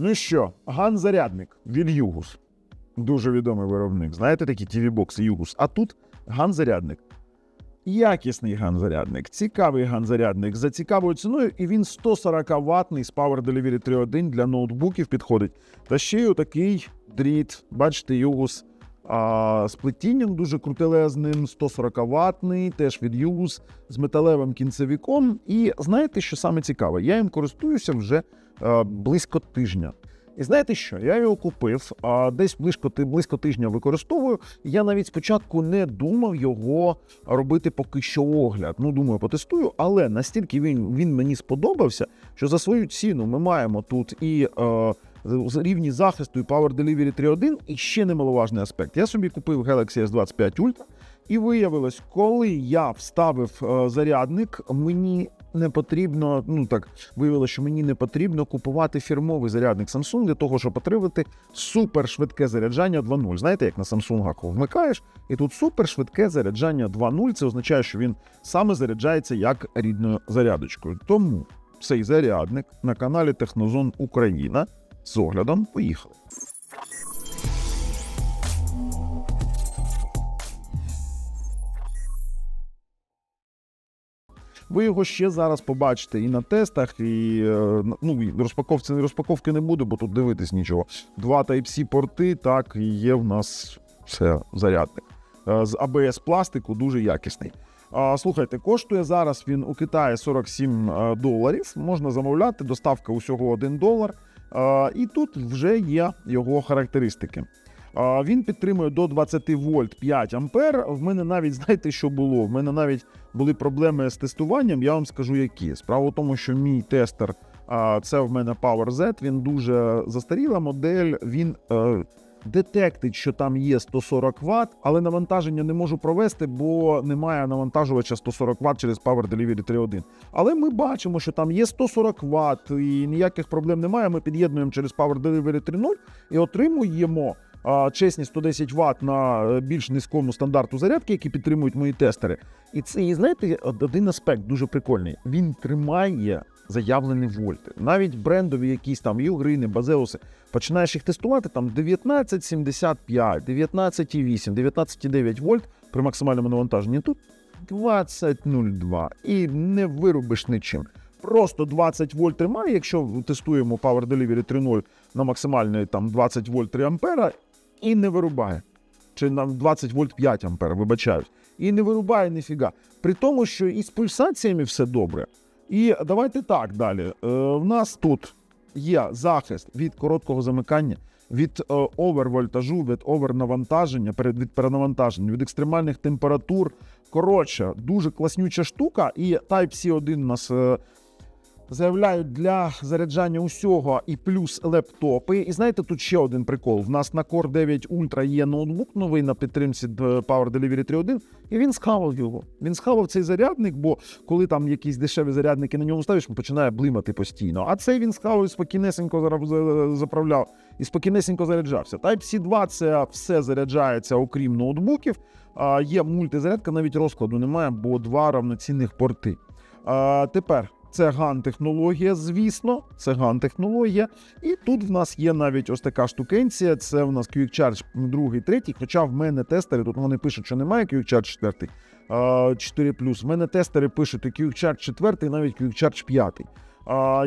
Ну що, ган-зарядник від Югус. Дуже відомий виробник. Знаєте такі TV-бокси Югус. А тут ган-зарядник. Якісний ган-зарядник, цікавий ган-зарядник за цікавою ціною, і він 140 ватний з Power Delivery 3.1 для ноутбуків підходить. Та ще й отакий дріт. Бачите, Югус а, з плетінням дуже крутелезним, 140 ватний, теж від Югус з металевим кінцевіком. І знаєте, що саме цікаве? Я їм користуюся вже е, близько тижня. І знаєте що? Я його купив, а десь близько, близько тижня використовую. Я навіть спочатку не думав його робити поки що огляд. Ну, думаю, потестую, але настільки він, він мені сподобався, що за свою ціну ми маємо тут і е, рівні захисту, і Power Delivery 3.1, і ще немаловажний аспект. Я собі купив Galaxy S25 Ultra, і виявилось, коли я вставив е, зарядник, мені не потрібно, ну так виявилося, що мені не потрібно купувати фірмовий зарядник Samsung для того, щоб отримати супершвидке заряджання 2.0. Знаєте, як на Samsung вмикаєш, і тут супершвидке заряджання 2.0. Це означає, що він саме заряджається як рідною зарядочкою. Тому цей зарядник на каналі Технозон Україна з оглядом поїхали. Ви його ще зараз побачите і на тестах, і е, ну, розпаковці розпаковки не буде, бо тут дивитись нічого. Два Type-C порти, так, і є в нас все зарядник. Е, З ABS пластику дуже якісний. Слухайте, коштує зараз він у Китаї 47 е, доларів. Можна замовляти, доставка усього 1 долар. І тут вже є його характеристики. Він підтримує до 20 вольт 5 ампер. В мене навіть знаєте, що було? В мене навіть були проблеми з тестуванням. Я вам скажу, які. Справа в тому, що мій тестер, це в мене PowerZ, він дуже застаріла модель. Він е, детектить, що там є 140 Вт, але навантаження не можу провести, бо немає навантажувача 140 Вт через Power Delivery 3.1. Але ми бачимо, що там є 140 Вт і ніяких проблем немає. Ми під'єднуємо через Power Delivery 3.0 і отримуємо чесні 110 Вт на е, більш низькому стандарту зарядки, які підтримують мої тестери. І це, і знаєте, один аспект дуже прикольний. Він тримає заявлені вольти. Навіть брендові якісь там югрини, базеуси. Починаєш їх тестувати там 19,75, 19,8, 19,9 вольт при максимальному навантаженні. Тут 20,02 і не вирубиш нічим. Просто 20 вольт тримає, якщо тестуємо Power Delivery 3.0 на максимальний там 20 вольт 3 ампера і не вирубає. Чи на 20 вольт 5 ампер, вибачаюсь. І не вирубає ніфіга. При тому, що і з пульсаціями все добре. І давайте так далі. Е, в нас тут є захист від короткого замикання, від е, овервольтажу, від овернавантаження, від перенавантаження, від екстремальних температур. Коротше, дуже класнюча штука. І Type-C 1 у нас е, заявляють для заряджання усього і плюс лептопи. І знаєте, тут ще один прикол. В нас на Core 9 Ultra є ноутбук новий на підтримці е, Power Delivery 3.1, і він схавав його. Він схавав цей зарядник, бо коли там якісь дешеві зарядники на ньому ставиш, він починає блимати постійно. А цей він схавав і спокійнесенько зара- заправляв і спокійнесенько заряджався. Type-C 2 це все заряджається, окрім ноутбуків. А, є мультизарядка, навіть розкладу немає, бо два равноцінних порти. А, тепер це ган-технологія, звісно, це ган-технологія. І тут в нас є навіть ось така штукенція. Це в нас Quick Charge 2, 3. Хоча в мене тестери, тут вони пишуть, що немає Quick Charge 4, 4 В мене тестери пишуть і Quick Charge 4, і навіть Quick Charge 5.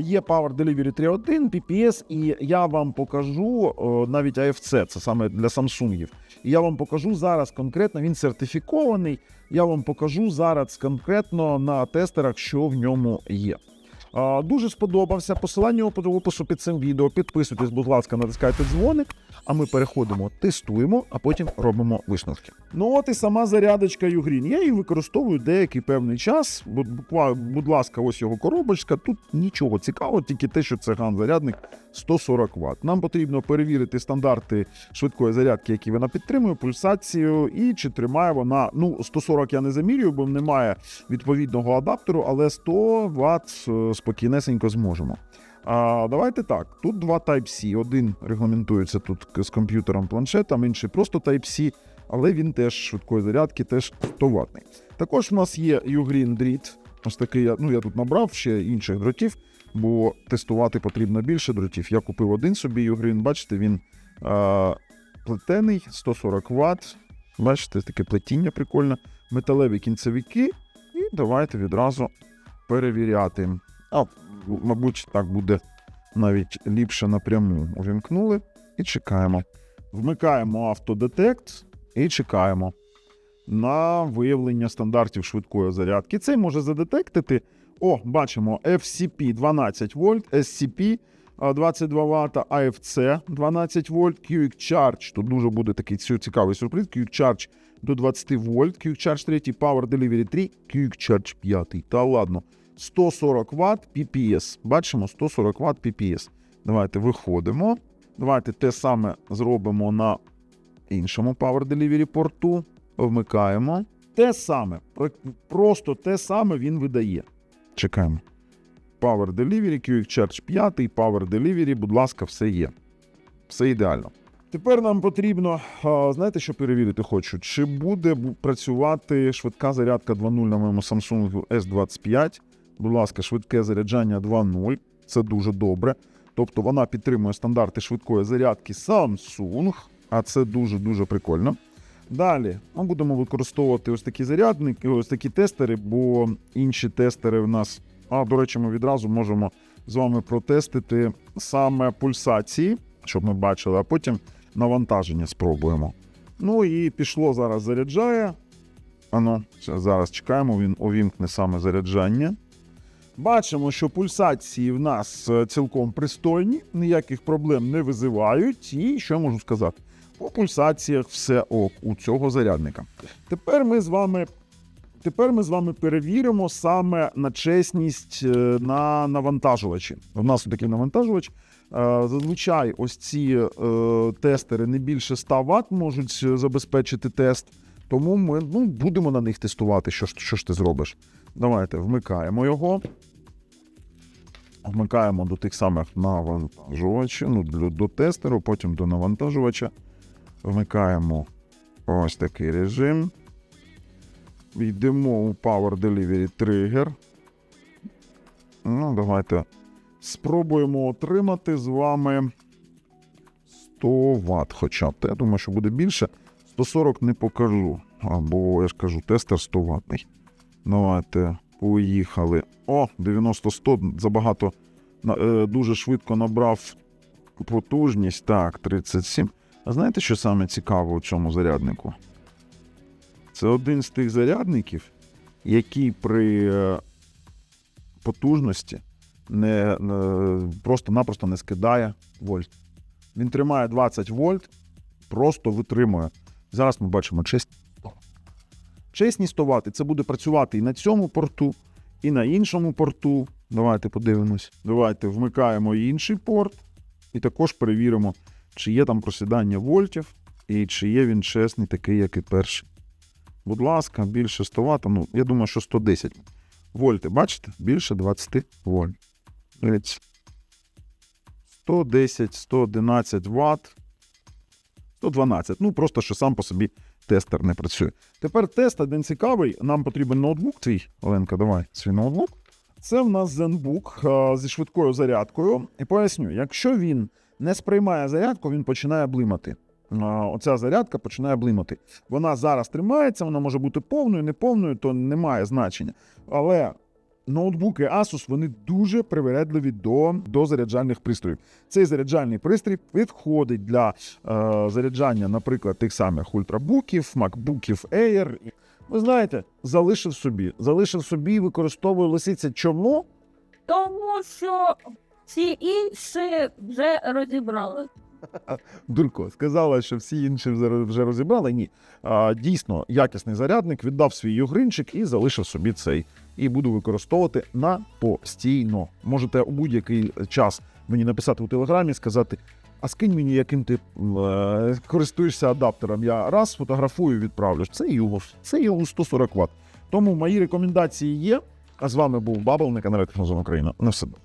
Є Power Delivery 3.1, PPS, і я вам покажу навіть AFC, це саме для Самсунгів. І я вам покажу зараз конкретно, він сертифікований. Я вам покажу зараз конкретно на тестерах, що в ньому є. Дуже сподобався. Посилання у опису під цим відео. Підписуйтесь, будь ласка, натискайте дзвоник. А ми переходимо, тестуємо, а потім робимо висновки. Ну от і сама зарядочка Ugreen. Я її використовую деякий певний час. Будь ласка, ось його коробочка. Тут нічого цікавого, тільки те, що це ган-зарядник 140 Вт. Нам потрібно перевірити стандарти швидкої зарядки, які вона підтримує, пульсацію, і чи тримає вона. Ну, 140 я не замірюю, бо немає відповідного адаптеру, але 100 Вт е, спокійнесенько зможемо. А, давайте так. Тут два Type-C. Один регламентується тут з комп'ютером планшетом, інший просто Type-C, але він теж швидкої зарядки, теж 100 ватний. Також в нас є Ugreen дріт. Ось такий, ну я тут набрав ще інших дротів. бо тестувати потрібно більше дротів. Я купив один собі Югрін, бачите, він е, плетений, 140 Вт. Бачите, таке плетіння прикольне, металеві кінцевики. І давайте відразу перевіряти. А, мабуть, так буде навіть ліпше напряму. Увімкнули і чекаємо. Вмикаємо автодетект і чекаємо на виявлення стандартів швидкої зарядки. Цей може задетектити. О, бачимо FCP 12 вольт, SCP 22 Вт, AFC 12 вольт, Quick Charge. Тут дуже буде такий цікавий сюрприз. Quick Charge до 20 вольт, Quick Charge 3, Power Delivery 3, Quick Charge 5. Та ладно. 140 Вт PPS. Бачимо 140 Вт PPS. Давайте виходимо. Давайте те саме зробимо на іншому Power Delivery порту. Вмикаємо. Те саме. Просто те саме він видає. Чекаємо. Power Delivery, Quick Charge 5, Power Delivery, будь ласка, все є. Все ідеально. Тепер нам потрібно, знаєте, що перевірити хочу? Чи буде працювати швидка зарядка 2.0 на моєму Samsung S25? Будь ласка, швидке заряджання 2.0. Це дуже добре. Тобто вона підтримує стандарти швидкої зарядки Samsung, а це дуже-дуже прикольно. Далі ми будемо використовувати ось такі зарядники, ось такі тестери, бо інші тестери в нас. А, до речі, ми відразу можемо з вами протестити саме пульсації, щоб ми бачили, а потім навантаження спробуємо. Ну і пішло зараз заряджає. Ано, зараз чекаємо, він увімкне саме заряджання. Бачимо, що пульсації в нас е, цілком пристойні, ніяких проблем не визивають. І що я можу сказати? По пульсаціях все ок у цього зарядника. Тепер ми з вами. Тепер ми з вами перевіримо саме на чесність е, на навантажувачі. У нас такий навантажувач. Е, Зазвичай ось ці тестери не більше 100 Вт можуть забезпечити тест. Тому ми ну, будемо на них тестувати, що що ж ти зробиш. Давайте вмикаємо його. Вмикаємо до тих самих навантажувачів, ну, до, до тестеру, потім до навантажувача. Вмикаємо ось такий режим. Йдемо у Power Delivery Trigger. Ну, давайте спробуємо отримати з вами 100 Вт хоча б. Я думаю, що буде більше. 140 не покажу. Або я ж кажу, тестер 100 ватний. Давайте поїхали. О, 90-100 забагато е, дуже швидко набрав потужність. Так, 37. А знаєте, що саме цікаво у цьому заряднику? Це один з тих зарядників, який при е, потужності не просто-напросто не скидає вольт. Він тримає 20 вольт, просто витримує. Зараз ми бачимо чесність. 100. Чесність 100 Вт. Це буде працювати і на цьому порту, і на іншому порту. Давайте подивимось. Давайте вмикаємо інший порт і також перевіримо, чи є там просідання вольтів, і чи є він чесний, такий, як і перший. Будь ласка, більше 100 Вт. Ну, я думаю, що 110 вольти. Бачите? Більше 20 вольт. 110, 111 Вт. 112. Ну, просто що сам по собі тестер не працює. Тепер тест один цікавий. Нам потрібен ноутбук твій. Оленка, давай свій ноутбук. Це в нас ZenBook а, зі швидкою зарядкою. І поясню, якщо він не сприймає зарядку, він починає блимати. А, Оця зарядка починає блимати. Вона зараз тримається, вона може бути повною, неповною, то не має значення. Але ноутбуки Asus вони дуже привередливі до, до заряджальних пристроїв. Цей заряджальний пристрій підходить для е, заряджання, наприклад, тих самих ультрабуків, макбуків Air. Ви знаєте, залишив собі, залишив собі, використовує лисиця. Чому? Тому що всі інші вже розібрали. Дулько сказала, що всі інші вже вже розібрали. Ні. А, дійсно, якісний зарядник віддав свій югринчик і залишив собі цей. І буду використовувати на постійно. Можете у будь-який час мені написати у телеграмі, сказати. А скинь мені, яким ти е, користуєшся адаптером. Я раз фотографую, відправлю. Це його це Югос 140 Вт. Тому мої рекомендації є. А з вами був Бабл на каналі Технозон Україна. На все добре.